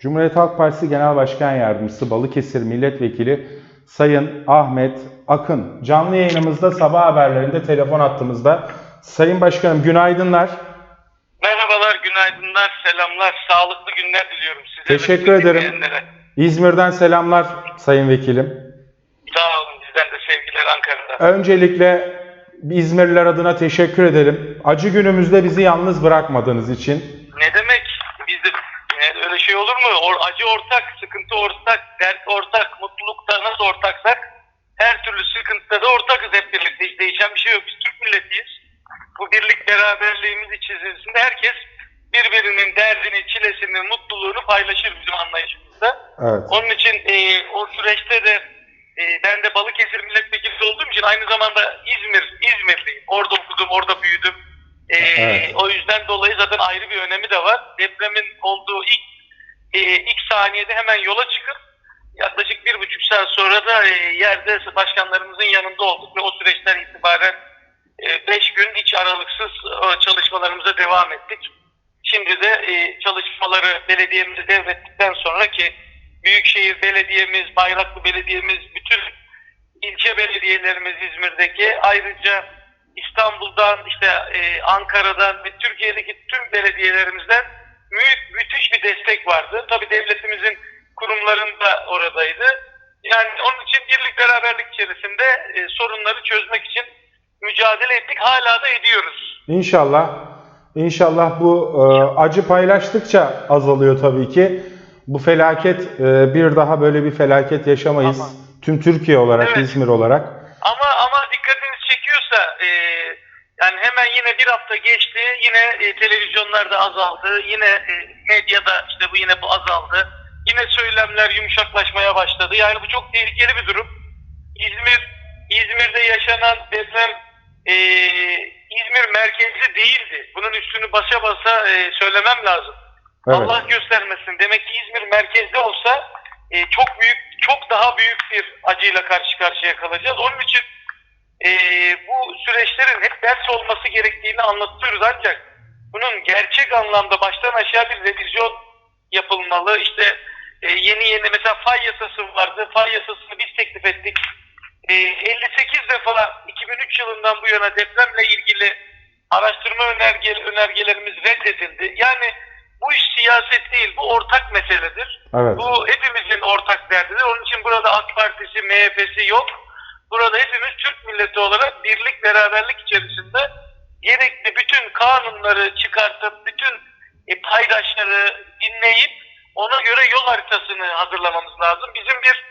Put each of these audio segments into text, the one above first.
Cumhuriyet Halk Partisi Genel Başkan Yardımcısı Balıkesir Milletvekili Sayın Ahmet Akın. Canlı yayınımızda sabah haberlerinde telefon attığımızda. Sayın Başkanım günaydınlar. Merhabalar, günaydınlar, selamlar, sağlıklı günler diliyorum size. Teşekkür ederim. dinleyenlere. İzmir'den selamlar Sayın Vekilim. Sağ olun, bizden de sevgiler Ankara'da. Öncelikle İzmirliler adına teşekkür ederim. Acı günümüzde bizi yalnız bırakmadığınız için. Ne demek? Biz de e, öyle şey olur mu? Or- acı ortak, sıkıntı ortak, dert ortak, mutlulukta nasıl ortaksak her türlü sıkıntıda da ortakız hep birlikte. Hiç değişen bir şey yok. Biz Türk milletiyiz. Bu birlik beraberliğimiz içerisinde herkes birbirinin derdini, çilesini, mutluluğunu paylaşır bizim anlayışımızda. Evet. Onun için e, o süreçte de e, ben de Balıkesir milletvekili olduğum için aynı zamanda İzmir, İzmirliyim. Orada okudum, orada büyüdüm. E, Evet. O yüzden dolayı zaten ayrı bir önemi de var. Depremin olduğu ilk e, ilk saniyede hemen yola çıkıp yaklaşık bir buçuk saat sonra da e, yerde başkanlarımızın yanında olduk ve o süreçten itibaren e, beş gün hiç aralıksız e, çalışmalarımıza devam ettik. Şimdi de e, çalışmaları belediyemize devrettikten sonra ki Büyükşehir Belediyemiz, Bayraklı Belediyemiz, bütün ilçe belediyelerimiz İzmir'deki ayrıca İstanbul'dan işte e, Ankara'dan ve Türkiye'deki tüm belediyelerimizden büyük müthiş bir destek vardı. Tabii devletimizin kurumlarında oradaydı. Yani onun için birlik beraberlik içerisinde e, sorunları çözmek için mücadele ettik. Hala da ediyoruz. İnşallah, inşallah bu e, acı paylaştıkça azalıyor tabii ki. Bu felaket e, bir daha böyle bir felaket yaşamayız. Ama- Tüm Türkiye olarak, Evet. İzmir olarak. Ama ama dikkatiniz çekiyorsa e, yani hemen yine bir hafta geçti. Yine e, televizyonlarda azaldı. Yine e, medyada işte bu yine bu azaldı. Yine söylemler yumuşaklaşmaya başladı. Yani bu çok tehlikeli bir durum. İzmir İzmir'de yaşanan deprem e, İzmir merkezli değildi. Bunun üstünü basa basa e, söylemem lazım. Evet. Allah göstermesin. Demek ki İzmir merkezde olsa e, çok büyük, çok daha büyük bir acıyla karşı karşıya kalacağız. Onun için e, bu süreçlerin hep ders olması gerektiğini anlatıyoruz ancak bunun gerçek anlamda baştan aşağı bir revizyon yapılmalı. İşte e, yeni yeni mesela fay yasası vardı. Fay yasasını biz teklif ettik. E, 58 defa 2003 yılından bu yana depremle ilgili araştırma önerge, önergelerimiz reddedildi. Yani bu iş siyaset değil, bu ortak meseledir. Evet. Bu hepimizin ortak derdidir. Onun için burada AK Partisi, MHP'si yok. Burada hepimiz Türk milleti olarak birlik, beraberlik içerisinde gerekli bütün kanunları çıkartıp, bütün e, paydaşları dinleyip ona göre yol haritasını hazırlamamız lazım. Bizim bir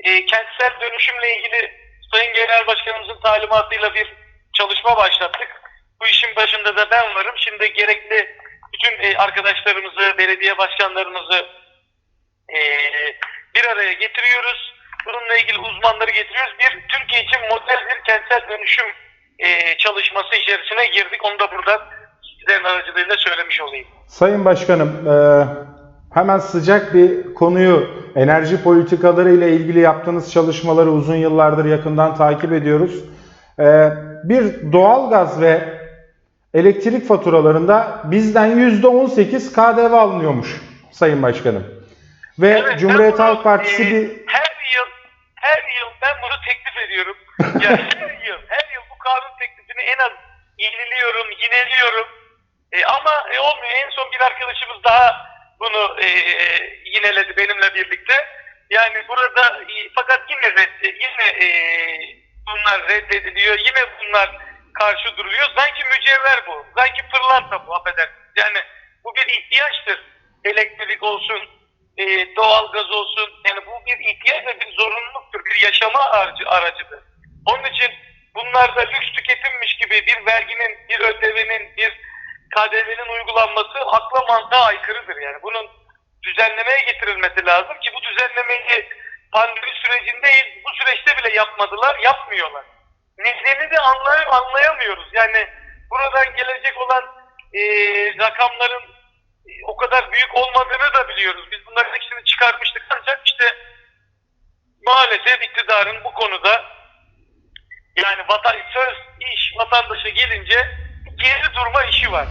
e, kentsel dönüşümle ilgili Sayın Genel Başkanımızın talimatıyla bir çalışma başlattık. Bu işin başında da ben varım. Şimdi gerekli bütün e, arkadaşlarımızı, belediye başkanlarımızı e, bir araya getiriyoruz. Bununla ilgili uzmanları getiriyoruz. Bir Türkiye için model bir kentsel dönüşüm e, çalışması içerisine girdik. Onu da buradan sizlerin aracılığıyla söylemiş olayım. Sayın Başkanım, e, hemen sıcak bir konuyu enerji politikaları ile ilgili yaptığınız çalışmaları uzun yıllardır yakından takip ediyoruz. E, bir doğalgaz ve elektrik faturalarında bizden %18 KDV alınıyormuş Sayın Başkanım. Ve Evet, Cumhuriyet Halk Partisi e, bir her yıl her yıl ben bunu teklif Yani her yıl her yıl bu kanun teklifini en az yeniliyorum, yineliyorum. E, ama e, olmuyor. En son bir arkadaşımız daha bunu e, yineledi benimle birlikte. Yani burada e, fakat yine reddi, yine e, bunlar reddediliyor. Yine bunlar karşı duruluyor. Sanki mücevher bu. Sanki pırlanta bu affedersiniz. Yani bu bir ihtiyaçtır. Elektrik olsun, e, doğalgaz olsun. Yani bu bir ihtiyaç ve bir zorunluluktur. Bir yaşama aracı, aracıdır. Onun için bunlar da lüks tüketimmiş gibi bir verginin, bir ödevinin, bir KDV'nin uygulanması akla mantığa aykırıdır. Yani bunun düzenlemeye getirilmesi lazım ki bu düzenlemeyi pandemi sürecinde değil, bu süreçte bile yapmadılar, yapmıyorlar. Nedeni de anlay anlayamıyoruz. Yani buradan gelecek olan e, rakamların e, o kadar büyük olmadığını da biliyoruz. Biz bunların ikisini çıkarmıştık ancak işte maalesef iktidarın bu konuda yani vatan, söz, iş vatandaşa gelince geri durma işi var.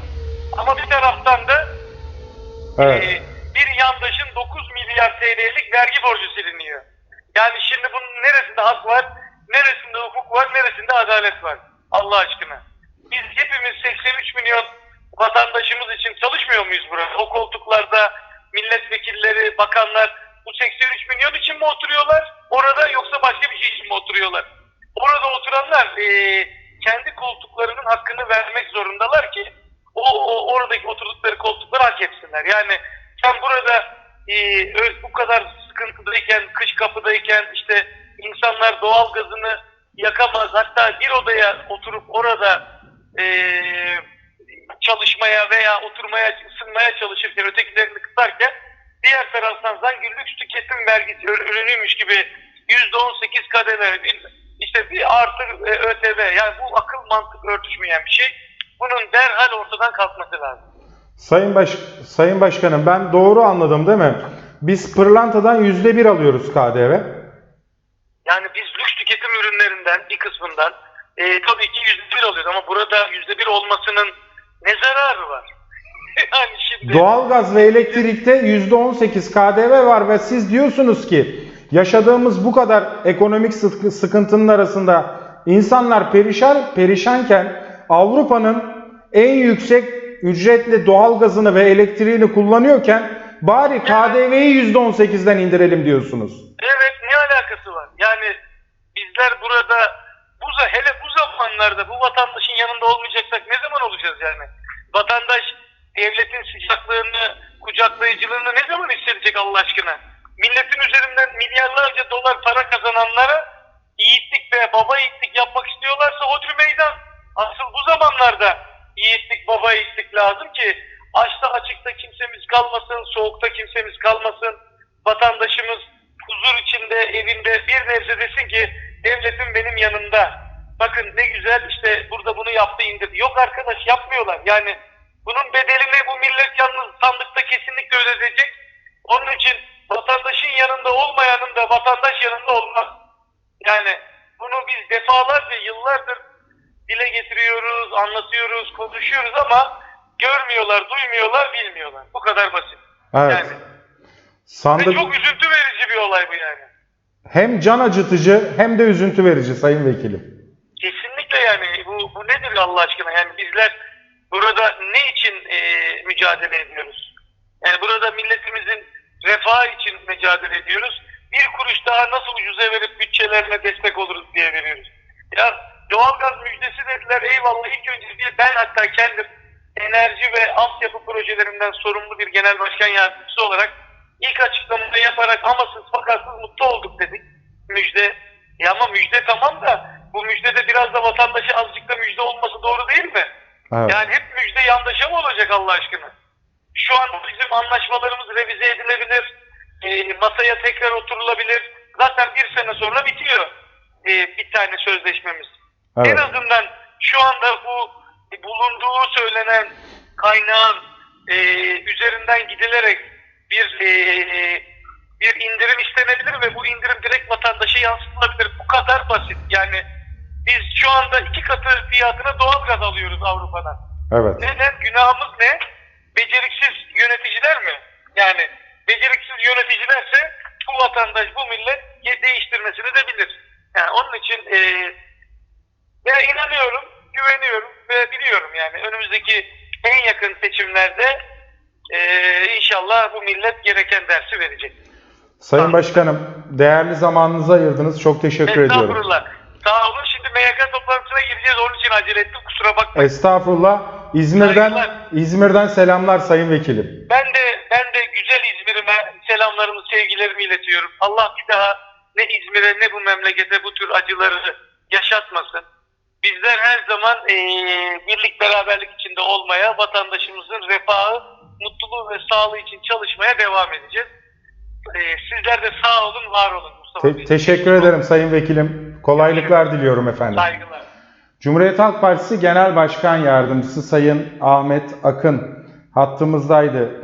Ama bir taraftan da evet. e, bir yandaşın 9 milyar TL'lik vergi borcu siliniyor. Yani şimdi bunun neresinde hak var, neresinde hukuk var, neresinde adalet var? Allah aşkına. Biz hepimiz 83 milyon vatandaşımız için çalışmıyor muyuz burada? O koltuklarda milletvekilleri, bakanlar bu 83 milyon için mi oturuyorlar orada yoksa başka bir şey için mi oturuyorlar? Orada oturanlar eee, kendi koltuklarının hakkını vermek zorundalar ki o, o oradaki oturdukları koltukları hak etsinler. Yani sen burada ö- bu kadar sıkıntıdayken, kış kapıdayken işte insanlar doğal gazını yakamaz. Hatta bir odaya oturup orada eee, çalışmaya veya oturmaya, ısınmaya çalışırken ötekilerini kısarken diğer taraftan sanki lüks tüketim vergisi ür- ürünüymüş gibi %18 kademe işte bir artı e, ÖTV yani bu akıl mantık örtüşmeyen bir şey. Bunun derhal ortadan kalkması lazım. Sayın Baş Sayın Başkanım ben doğru anladım değil mi? Biz pırlantadan %1 alıyoruz KDV. Yani biz lüks tüketim ürünlerinden bir kısmından e, tabii ki yüzde bir alıyoruz ama burada yüzde bir olmasının ne zararı var? yani şimdi Doğalgaz ve elektrikte %18 KDV var ve siz diyorsunuz ki yaşadığımız bu kadar ekonomik sıkı- sıkıntının arasında insanlar perişan perişanken Avrupa'nın en yüksek ücretli doğalgazını ve elektriğini kullanıyorken bari KDV'yi %18'den indirelim diyorsunuz. Evet ne alakası var? Yani bizler burada bu hele bu zamanlarda bu vatandaşın yanında olmayacaksak ne zaman olacağız yani? Vatandaş devletin sıcaklığını, kucaklayıcılığını ne zaman hissedecek Allah aşkına? Milletin üzerinden milyarlarca dolar para kazananlara yiğitlik ve baba yiğitlik yapmak istiyorlarsa hodri meydan. Asıl bu zamanlarda yiğitlik, baba yiğitlik lazım ki açta açıkta kimsemiz kalmasın, soğukta kimsemiz kalmasın. Vatandaşımız huzur içinde, evinde bir nebze desin ki devletim benim yanımda. Bakın ne güzel işte burada bunu yaptı indirdi. Yok arkadaş yapmıyorlar. Yani bunun bedelini bu millet yalnız sandıkta kesinlikle ödeyecek. Onun için vatandaşın yanında olmayanın da vatandaş yanında olmaz. Yani bunu biz defalarca yıllardır dile getiriyoruz, anlatıyoruz, konuşuyoruz ama görmüyorlar, duymuyorlar, bilmiyorlar. Bu kadar basit. Evet. Yani. Ve Sandık çok üzüntü verici bir olay bu yani. hem can acıtıcı hem de üzüntü verici Sayın Vekilim. Kesinlikle yani bu, bu nedir Allah aşkına? Yani bizler burada ne için e, mücadele ediyoruz? Yani burada milletimizin refahı için mücadele ediyoruz. Bir kuruş daha nasıl ucuza verip bütçelerine destek oluruz diye veriyoruz. Ya doğalgaz müjdesi dediler eyvallah ilk önce bir ben hatta kendim enerji ve altyapı projelerinden sorumlu bir genel başkan yardımcısı olarak ilk açıklamayı yaparak amasız fakatsız mutlu olduk dedik. Müjde. Ya ama müjde tamam da bu müjdede biraz da vatandaşa azıcık da müjde olması doğru değil mi? Evet. Yani hep müjde yandaşa mı olacak Allah aşkına? Şu an bizim anlaşmalarımız revize edilebilir. e, masaya tekrar oturulabilir. Zaten bir sene sonra bitiyor e, bir tane sözleşmemiz. Evet. En azından şu anda bu bulunduğu söylenen kaynağın e, üzerinden gidilerek bir e, bir indirim istenebilir ve bu indirim direkt vatandaşa yansıtılabilir. Bu kadar basit. Yani biz şu anda iki katı fiyatına doğalgaz alıyoruz Avrupa'dan. Evet. Neden? Günahımız ne? Beceriksiz yöneticiler mi? Yani beceriksiz yöneticilerse bu vatandaş, bu millet değiştirmesini de bilir. Yani onun için e, ben inanıyorum, güveniyorum ve biliyorum yani önümüzdeki en yakın seçimlerde e, inşallah bu millet gereken dersi verecek. Sayın Başkanım değerli zamanınızı ayırdınız. Çok teşekkür ediyorum. Estağfurullah. Sağ olun. Şimdi MYK toplantısına gireceğiz. Onun için acele ettim. Kusura bakmayın. Estağfurullah. İzmir'den Saygılar. İzmir'den selamlar Sayın Vekilim. Ben de ben de güzel İzmir'ime selamlarımı, sevgilerimi iletiyorum. Allah bir daha ne İzmir'e ne bu memlekete bu tür acıları yaşatmasın. Bizler her zaman eee, birlik beraberlik içinde olmaya, vatandaşımızın refahı, mutluluğu ve sağlığı için çalışmaya devam edeceğiz. Eee, sizler de sağ olun, var olun Mustafa Te- Bey. teşekkür ederim Sayın Vekilim. Kolaylıklar diliyorum efendim. Saygılar. Cumhuriyet Halk Partisi Genel Başkan Yardımcısı Sayın Ahmet Akın hattımızdaydı.